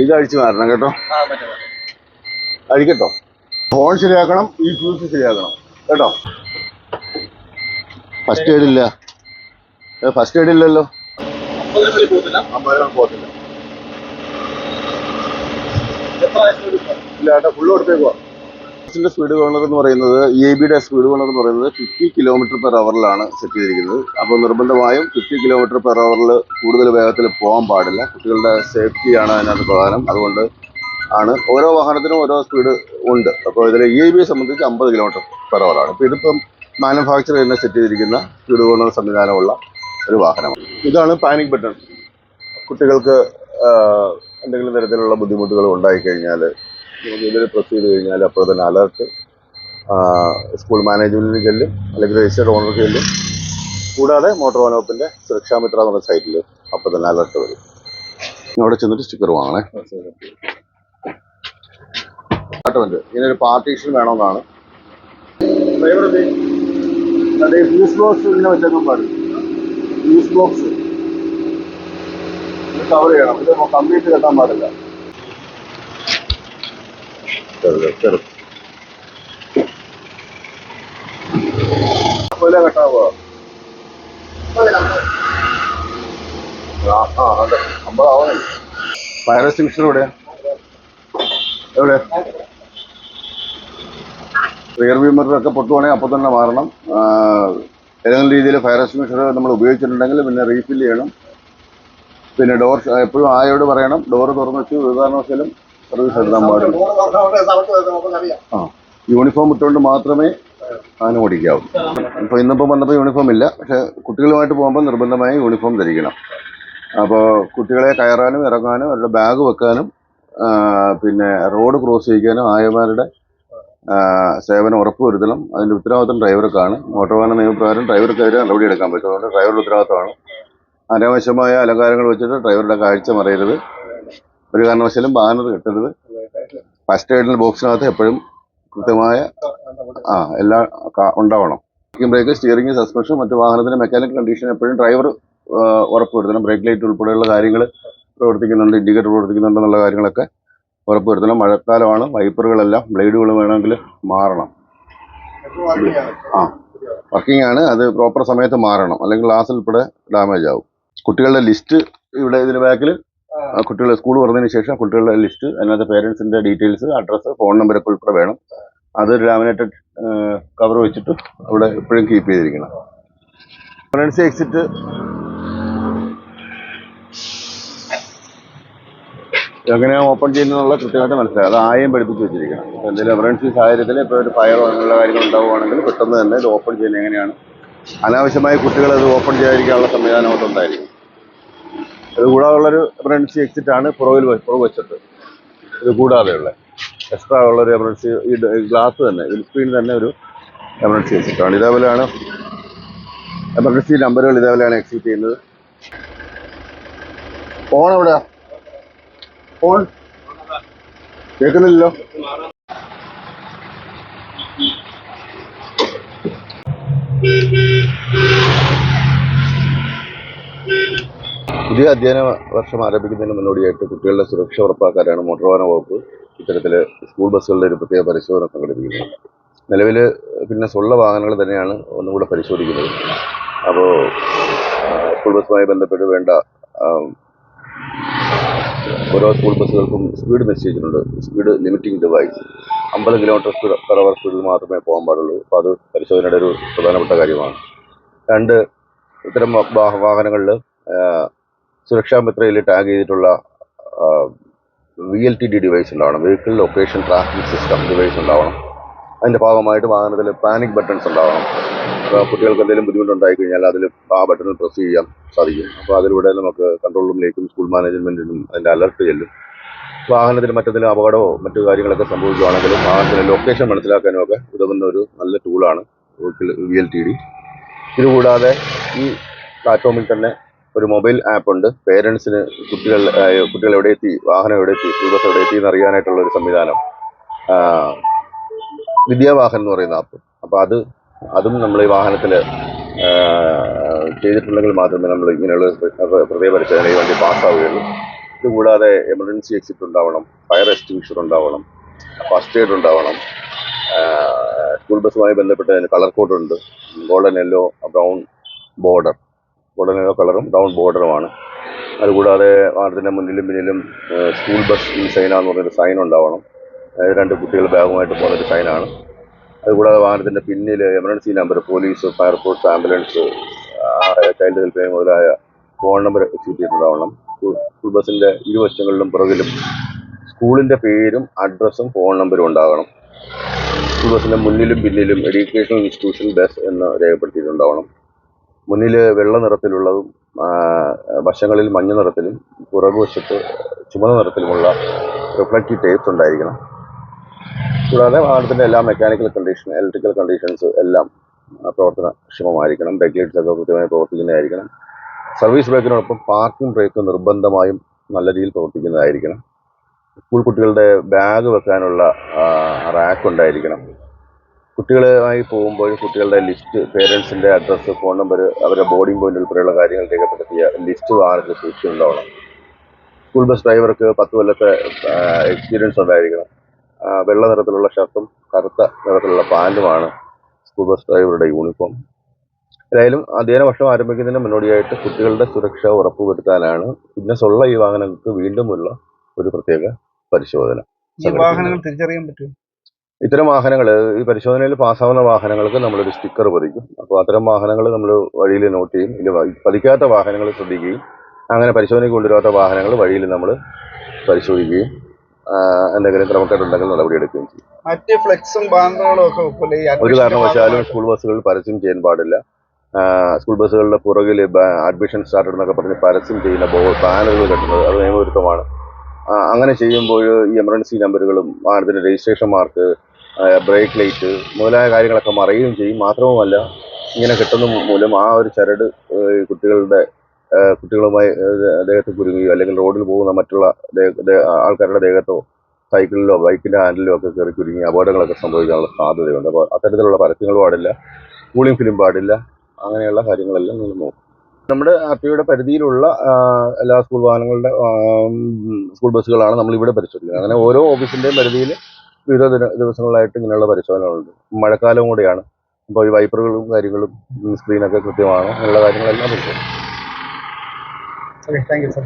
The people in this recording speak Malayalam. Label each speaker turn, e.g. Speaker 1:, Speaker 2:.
Speaker 1: ഇത് അഴിച്ചു മാറണം കേട്ടോ. അഴിക്കട്ടോ ഫോൺ ശരിയാക്കണം ഈ ഫ്യൂസ് ശരിയാക്കണം. കേട്ടോ? ഫസ്റ്റ് എയ്ഡ് ഇല്ല. ഫസ്റ്റ് എയ്ഡ് ഇല്ലല്ലോ. പോകത്തില്ല. ഇല്ല ഏട്ടാ ഫുള്ള് കൊടുത്തേക്കുവാ. ബസ്സിന്റെ സ്പീഡ് ഗവർണർ എന്ന് പറയുന്നത് ഐ ബിയുടെ സ്പീഡ് ഗവർണർ എന്ന് പറയുന്നത് ഫിഫ്റ്റി കിലോമീറ്റർ പെർ അവറിലാണ് സെറ്റ് ചെയ്തിരിക്കുന്നത്. അപ്പോൾ നിർബന്ധമായും ഫിഫ്റ്റി കിലോമീറ്റർ പെർ അവറിൽ കൂടുതൽ വേഗത്തിൽ പോകാൻ പാടില്ല. കുട്ടികളുടെ സേഫ്റ്റിയാണ് അതിനകത്ത് പ്രധാനം. അതുകൊണ്ട് ആണ് ഓരോ വാഹനത്തിനും ഓരോ സ്പീഡ് ഉണ്ട്. അപ്പോൾ ഇതിൽ ഇ ബിയെ സംബന്ധിച്ച് അമ്പത് കിലോമീറ്റർ പെർ അവറാണ് ഇപ്പോൾ ഇതിപ്പം മാനുഫാക്ചർ തന്നെ സെറ്റ് ചെയ്തിരിക്കുന്ന സ്പീഡ് ഗവർണർ സംവിധാനമുള്ള ഒരു വാഹനമാണ്. ഇതാണ് പാനിക് ബട്ടൺ കുട്ടികൾക്ക് എന്തെങ്കിലും തരത്തിലുള്ള ബുദ്ധിമുട്ടുകൾ ഉണ്ടായിക്കഴിഞ്ഞാൽ നമുക്ക് ഇതിൽ പ്രസ് ചെയ്ത് കഴിഞ്ഞാൽ അപ്പോൾ തന്നെ അലർട്ട് സ്കൂൾ മാനേജ്മെന്റിന് ചെല്ലും അല്ലെങ്കിൽ രജിസ്റ്റർഡ് ഓണർക്ക് ചെല്ലും. കൂടാതെ മോട്ടോർ വാഹന സുരക്ഷാ സുരക്ഷാമിത്ര എന്നുള്ള സൈറ്റിൽ അപ്പോൾ തന്നെ അലർട്ട് വരും. അവിടെ ചെന്നിട്ട് സ്റ്റിക്കർ വാങ്ങണേ. അപ്പാർട്ട്മെന്റ് ഇതിനൊരു പാർട്ടീഷൻ വേണമെന്നാണ്. ബോക്സ് കവർ ചെയ്യണം. ഇത് കംപ്ലീറ്റ് കെട്ടാൻ പാടില്ല. ചെറുത് ചെറുത് പോലെ കെട്ടാവോ? ആ ആ അതെ അമ്പതാവണേ ഫയർ എക്സ്റ്റിങ്ഷൻ എവിടെയാ? എവിടെ? റിയർ വ്യൂ മിററൊക്കെ പൊട്ടുവാണെങ്കിൽ അപ്പോൾ തന്നെ മാറണം. ഏതെങ്കിലും രീതിയിൽ ഫയർ എക്സ്റ്റിങ്ഷർ നമ്മൾ ഉപയോഗിച്ചിട്ടുണ്ടെങ്കിൽ പിന്നെ റീഫിൽ ചെയ്യണം. പിന്നെ ഡോർ എപ്പോഴും ആയോട് പറയണം. ഡോറ് തുറന്നു വെച്ച് ഒരു കാരണവശാലും സർവീസ് എടുക്കാൻ പാടുള്ളൂ ആ യൂണിഫോം ഇട്ടുകൊണ്ട് മാത്രമേ ആന ഓടിക്കാവൂ. ഇപ്പോൾ ഇന്നിപ്പോൾ വന്നപ്പോൾ യൂണിഫോം ഇല്ല. പക്ഷെ കുട്ടികളുമായിട്ട് പോകുമ്പോൾ നിർബന്ധമായി യൂണിഫോം ധരിക്കണം. അപ്പോൾ കുട്ടികളെ കയറാനും ഇറങ്ങാനും അവരുടെ ബാഗ് വെക്കാനും പിന്നെ റോഡ് ക്രോസ് ചെയ്യിക്കാനും ആയമാരുടെ സേവനം ഉറപ്പുവരുത്തണം. അതിന്റെ ഉത്തരവാദിത്തം ഡ്രൈവർക്കാണ്. മോട്ടോർ വാഹന നിയമപ്രകാരം ഡ്രൈവർക്കെതിരെ നടപടി എടുക്കാൻ പറ്റും. അതുകൊണ്ട് ഡ്രൈവറുടെ ഉത്തരവാദിത്തമാണ്. അനാവശ്യമായ അലങ്കാരങ്ങൾ വെച്ചിട്ട് ഡ്രൈവറുടെ കാഴ്ച മറയരുത്. ഒരു കാരണവശാലും ബാനർ കെട്ടരുത് ഫസ്റ്റ് എയ്ഡിൽ ബോക്സിനകത്ത് എപ്പോഴും കൃത്യമായ ആ എല്ലാം ഉണ്ടാവണം. ഉണ്ടാവണം ബ്രേക്ക് സ്റ്റിയറിംഗ് സസ്പെൻഷൻ മറ്റു വാഹനത്തിന്റെ മെക്കാനിക്കൽ കണ്ടീഷൻ എപ്പോഴും ഡ്രൈവർ ഉറപ്പുവരുത്തണം. ബ്രേക്ക് ലൈറ്റ് ഉൾപ്പെടെയുള്ള കാര്യങ്ങൾ പ്രവർത്തിക്കുന്നുണ്ട് ഇൻഡിക്കേറ്റർ പ്രവർത്തിക്കുന്നുണ്ടെന്നുള്ള കാര്യങ്ങളൊക്കെ ഉറപ്പുവരുത്തണം. മഴക്കാലമാണ് വൈപ്പറുകളെല്ലാം ബ്ലേഡുകൾ വേണമെങ്കിൽ മാറണം. ആ വർക്കിംഗ് ആണ്. അത് പ്രോപ്പർ സമയത്ത് മാറണം. അല്ലെങ്കിൽ ഗ്ലാസ് ഉൾപ്പെടെ ഡാമേജ് ആവും. കുട്ടികളുടെ ലിസ്റ്റ് ഇവിടെ ഇതിന് ബാക്കിൽ കുട്ടികൾ സ്കൂൾ വന്നതിന് ശേഷം കുട്ടികളുടെ ലിസ്റ്റ് അതിനകത്ത് പേരൻസിന്റെ ഡീറ്റെയിൽസ് അഡ്രസ്സ് ഫോൺ നമ്പർ ഒക്കെ ഉൾപ്പെടെ വേണം. അത് ലാമിനേറ്റഡ് കവർ വെച്ചിട്ട് അവിടെ എപ്പോഴും കീപ്പ് ചെയ്തിരിക്കണം. പ്രഗ്നൻസി എക്സിറ്റ് എങ്ങനെയാണ് ഓപ്പൺ ചെയ്യുന്നതെന്നുള്ള കൃത്യമായിട്ട് മനസ്സിലായി. അത് ആയം പഠിപ്പിച്ച് വെച്ചിരിക്കണം. എന്തെങ്കിലും എമർജൻസി സാഹചര്യത്തിൽ ഇപ്പോൾ ഒരു ഫയർ അങ്ങനെയുള്ള കാര്യങ്ങൾ ഉണ്ടാവുകയാണെങ്കിൽ പെട്ടെന്ന് തന്നെ ഇത് ഓപ്പൺ ചെയ്യുന്നത് എങ്ങനെയാണ്? അനാവശ്യമായി കുട്ടികൾ അത് ഓപ്പൺ ചെയ്യാതിരിക്കാനുള്ള സംവിധാനം ഉണ്ടായിരിക്കും. ഇത് കൂടാതെയുള്ളൊരു എമർജൻസി എക്സിറ്റ് ആണ് പുറകു വെച്ചിട്ട്. ഇത് കൂടാതെയുള്ള എക്സ്ട്രാ ഉള്ളൊരു എമർജൻസി ഈ ഗ്ലാസ് തന്നെ വിൻസ്ക്രീൻ തന്നെ ഒരു എമർജൻസി എക്സിറ്റാണ് ഇതേപോലെയാണ് എമർജൻസി നമ്പറുകൾ ഇതേപോലെയാണ് എക്സിറ്റ് ചെയ്യുന്നത്. ഫോൺ എവിടെയാ? ഫോൺ കേൾക്കുന്നില്ലല്ലോ? പുതിയ അധ്യയന വർഷം ആരംഭിക്കുന്നതിന് മുന്നോടിയായിട്ട് കുട്ടികളുടെ സുരക്ഷ ഉറപ്പാക്കാനാണ് മോട്ടോർ വാഹന വകുപ്പ് ഇത്തരത്തിൽ സ്കൂൾ ബസ്സുകളുടെ ഒരു പ്രത്യേക പരിശോധന സംഘടിപ്പിക്കുന്നത്. നിലവിൽ പിന്നെ ഉള്ള വാഹനങ്ങൾ തന്നെയാണ് ഒന്നുകൂടെ പരിശോധിക്കുന്നത്. അപ്പോൾ സ്കൂൾ ബസ്സുമായി ബന്ധപ്പെട്ട് വേണ്ട ഓരോ സ്കൂൾ ബസ്സുകൾക്കും സ്പീഡ് നിശ്ചയിച്ചിട്ടുണ്ട്. Speed limiting device. അമ്പത് കിലോമീറ്റർ സ്പീഡ് പെർ അവർ സ്പീഡിൽ മാത്രമേ പോകാൻ പാടുള്ളൂ. അപ്പോൾ അത് പരിശോധനയുടെ ഒരു പ്രധാനപ്പെട്ട കാര്യമാണ്. രണ്ട് ഇത്തരം വാഹനങ്ങളിൽ സുരക്ഷാ മിത്രയിൽ ടാഗ് ചെയ്തിട്ടുള്ള V L T D device ഉണ്ടാവണം vehicle location tracking system device ഉണ്ടാവണം. അതിന്റെ ഭാഗമായിട്ട് വാഹനത്തിൽ പാനിക് ബട്ടൺസ് ഉണ്ടാവണം. കുട്ടികൾക്ക് എന്തെങ്കിലും ബുദ്ധിമുട്ടുണ്ടായി കഴിഞ്ഞാൽ അതിൽ ആ ബട്ടണിൽ പ്രസ് ചെയ്യാൻ സാധിക്കും. അപ്പോൾ അതിലൂടെ നമുക്ക് കൺട്രോൾ റൂമിലേക്കും സ്കൂൾ മാനേജ്മെന്റിനും അതിന്റെ അലർട്ട് ചെല്ലും. വാഹനത്തിൽ മറ്റെന്തെങ്കിലും അപകടമോ മറ്റു കാര്യങ്ങളൊക്കെ സംഭവിക്കുകയാണെങ്കിലും വാഹനത്തിന്റെ ലൊക്കേഷൻ മനസ്സിലാക്കാനും ഒക്കെ ഉതകുന്ന ഒരു നല്ല ടൂളാണ് വി എൽ ടി ഡി ഇതുകൂടാതെ ഈ പ്ലാറ്റ്ഫോമിൽ തന്നെ ഒരു മൊബൈൽ ആപ്പ് ഉണ്ട്. പേരൻസിന് കുട്ടികൾ കുട്ടികൾ എവിടെ എത്തി വാഹനം എവിടെ എത്തി സ്കൂൾ ബസ് എവിടെ എത്തി എന്ന് അറിയാനായിട്ടുള്ള ഒരു സംവിധാനം. വിദ്യാവാഹൻ എന്ന് പറയുന്ന ആപ്പ്. അപ്പോൾ അത് അതും നമ്മൾ ഈ വാഹനത്തിൽ ചെയ്തിട്ടുണ്ടെങ്കിൽ മാത്രമേ നമ്മൾ ഇങ്ങനെയുള്ള പ്രത്യേക പരിശോധനയ്ക്ക് വേണ്ടി പാസ്സാവുകയുള്ളൂ. ഇതുകൂടാതെ എമർജൻസി എക്സിറ്റ് ഉണ്ടാവണം ഫയർ എക്സ്റ്റിങ്ഷർ ഉണ്ടാവണം ഫസ്റ്റ് എയ്ഡ് ഉണ്ടാവണം സ്കൂൾ ബസ്സുമായി ബന്ധപ്പെട്ട് കളർ കോഡ് ഉണ്ട്. Golden yellow brown border. Yellow കളറും ബ്രൗൺ ബോർഡറുമാണ് അതുകൂടാതെ വാഹനത്തിന്റെ മുന്നിലും പിന്നിലും സ്കൂൾ ബസ് ഈ സൈന എന്ന് പറഞ്ഞൊരു സൈൻ ഉണ്ടാവണം. അതായത് രണ്ട് കുട്ടികൾ ബാഗുമായിട്ട് പോകുന്നൊരു സൈനാണ് അതുകൂടാതെ വാഹനത്തിന്റെ പിന്നിൽ emergency number police fire force ambulance child help മുതലായ ഫോൺ നമ്പർ ചുറ്റിയിട്ടുണ്ടാവണം സ്കൂൾ ബസ്സിന്റെ ഇരുവശങ്ങളിലും പുറകിലും സ്കൂളിന്റെ പേരും അഡ്രസ്സും ഫോൺ നമ്പറും ഉണ്ടാകണം. സ്കൂൾ ബസ്സിന്റെ മുന്നിലും പിന്നിലും എഡ്യൂക്കേഷണൽ ഇൻസ്റ്റിറ്റ്യൂഷൻ ബസ് എന്ന് രേഖപ്പെടുത്തിയിട്ടുണ്ടാവണം. മുന്നിൽ വെള്ള നിറത്തിലുള്ളതും വശങ്ങളിൽ മഞ്ഞ നിറത്തിലും പുറകുവശത്ത് ചുമന്ന നിറത്തിലുമുള്ള റിഫ്ലക്റ്റീവ് ടേപ്പ് ഉണ്ടായിരിക്കണം. കൂടാതെ വാഹനത്തിന്റെ എല്ലാ മെക്കാനിക്കൽ കണ്ടീഷൻ ഇലക്ട്രിക്കൽ കണ്ടീഷൻസ് എല്ലാം പ്രവർത്തനക്ഷമമായിരിക്കണം. ബ്രേക്ക് ലൈറ്റ്സ് ഒക്കെ കൃത്യമായി പ്രവർത്തിക്കുന്നതായിരിക്കണം. സർവീസ് ബ്രേക്കിനോടൊപ്പം പാർക്കിംഗ് ബ്രേക്ക് നിർബന്ധമായും നല്ല രീതിയിൽ പ്രവർത്തിക്കുന്നതായിരിക്കണം. സ്കൂൾ കുട്ടികളുടെ ബാഗ് വെക്കാനുള്ള റാക്ക് ഉണ്ടായിരിക്കണം. കുട്ടികളുമായി പോകുമ്പോൾ കുട്ടികളുടെ ലിസ്റ്റ് പേരൻസിന്റെ അഡ്രസ്സ് ഫോൺ നമ്പർ അവരുടെ ബോർഡിംഗ് പോയിന്റ് ഉൾപ്പെടെയുള്ള കാര്യങ്ങൾ രേഖപ്പെടുത്തിയ ലിസ്റ്റ് വാഹനത്തിൽ സൂക്ഷിച്ചിട്ടുണ്ടാവണം. സ്കൂൾ ബസ് ഡ്രൈവർക്ക് പത്ത് കൊല്ലത്തെ എക്സ്പീരിയൻസ് ഉണ്ടായിരിക്കണം. വെള്ള നിറത്തിലുള്ള ഷർട്ടും കറുത്ത നിറത്തിലുള്ള പാന്റുമാണ് സ്കൂൾ ബസ് ഡ്രൈവറുടെ യൂണിഫോം ഏതായാലും അധ്യയന വർഷം ആരംഭിക്കുന്നതിന് മുന്നോടിയായിട്ട് കുട്ടികളുടെ സുരക്ഷ ഉറപ്പുവരുത്താനാണ് ഫിറ്റ്നസ് ഉള്ള ഈ വാഹനങ്ങൾക്ക് വീണ്ടുമുള്ള ഒരു പ്രത്യേക പരിശോധന.
Speaker 2: ഈ വാഹനങ്ങൾ തിരിച്ചറിയാൻ പറ്റും
Speaker 1: ഇത്തരം വാഹനങ്ങൾ ഈ പരിശോധനയിൽ പാസ്സാവുന്ന വാഹനങ്ങൾക്ക് നമ്മളൊരു സ്റ്റിക്കർ പതിക്കും. അപ്പോൾ അത്തരം വാഹനങ്ങൾ നമ്മൾ വഴിയിൽ നോട്ട് ചെയ്യും. ഇല്ല പതിക്കാത്ത വാഹനങ്ങൾ ശ്രദ്ധിക്കുകയും അങ്ങനെ പരിശോധനയ്ക്ക് കൊണ്ടുവരാത്ത വാഹനങ്ങൾ വഴിയിൽ നമ്മൾ പരിശോധിക്കുകയും എന്തെങ്കിലും ക്രമക്കേടുണ്ടെങ്കിൽ നടപടിയെടുക്കുകയും ചെയ്യും.
Speaker 2: മറ്റ് ഫ്ലെക്സും ബാനറുകളും ഒക്കെ
Speaker 1: ഒരു കാരണവശാലും സ്കൂൾ ബസ്സുകൾ പരസ്യം ചെയ്യാൻ പാടില്ല. സ്കൂൾ ബസ്സുകളുടെ പുറകിൽ അഡ്മിഷൻ സ്റ്റാർട്ടഡ് എന്നൊക്കെ പറഞ്ഞ് പരസ്യം ചെയ്യുന്ന ബാനറുകൾ കെട്ടുന്നത് അത് നിയമവിരുദ്ധമാണ്. അങ്ങനെ ചെയ്യുമ്പോൾ ഈ എമർജൻസി നമ്പറുകളും വാഹനത്തിന്റെ രജിസ്ട്രേഷൻ മാർക്ക് ബ്രേക്ക് ലൈറ്റ് മുതലായ കാര്യങ്ങളൊക്കെ മറയുകയും ചെയ്യും. മാത്രവുമല്ല ഇങ്ങനെ കിട്ടുന്ന മൂലം ആ ഒരു ചരട് കുട്ടികളുടെ കുട്ടികളുമായി ദേഹത്ത് കുരുങ്ങുകയോ അല്ലെങ്കിൽ റോഡിൽ പോകുന്ന മറ്റുള്ള ആൾക്കാരുടെ ദേഹത്തോ സൈക്കിളിലോ ബൈക്കിന്റെ ഹാൻഡിലോ ഒക്കെ കയറി കുരുങ്ങി അപകടങ്ങളൊക്കെ സംഭവിക്കാനുള്ള സാധ്യതയുണ്ട്. അപ്പോൾ അത്തരത്തിലുള്ള പരസ്യങ്ങൾ പാടില്ല കൂളിംഗ് ഫിലിം പാടില്ല അങ്ങനെയുള്ള കാര്യങ്ങളെല്ലാം നിങ്ങൾ നോക്കും. നമ്മുടെ ആപ്പിയുടെ പരിധിയിലുള്ള എല്ലാ സ്കൂൾ വാഹനങ്ങളുടെ സ്കൂൾ ബസ്സുകളാണ് നമ്മൾ ഇവിടെ പരിശോധിക്കുന്നത് അങ്ങനെ ഓരോ ഓഫീസിന്റെയും പരിധിയിൽ വിവിധ ദിവസങ്ങളിലായിട്ട് ഇങ്ങനെയുള്ള പരിശോധനകളുണ്ട്. മഴക്കാലവും കൂടിയാണ്. അപ്പോൾ ഈ വൈപ്പറുകളും കാര്യങ്ങളും സ്ക്രീനൊക്കെ കൃത്യമാണ്. അങ്ങനെയുള്ള കാര്യങ്ങളെല്ലാം പരിശോധിക്കും
Speaker 2: Okay, thank സർ.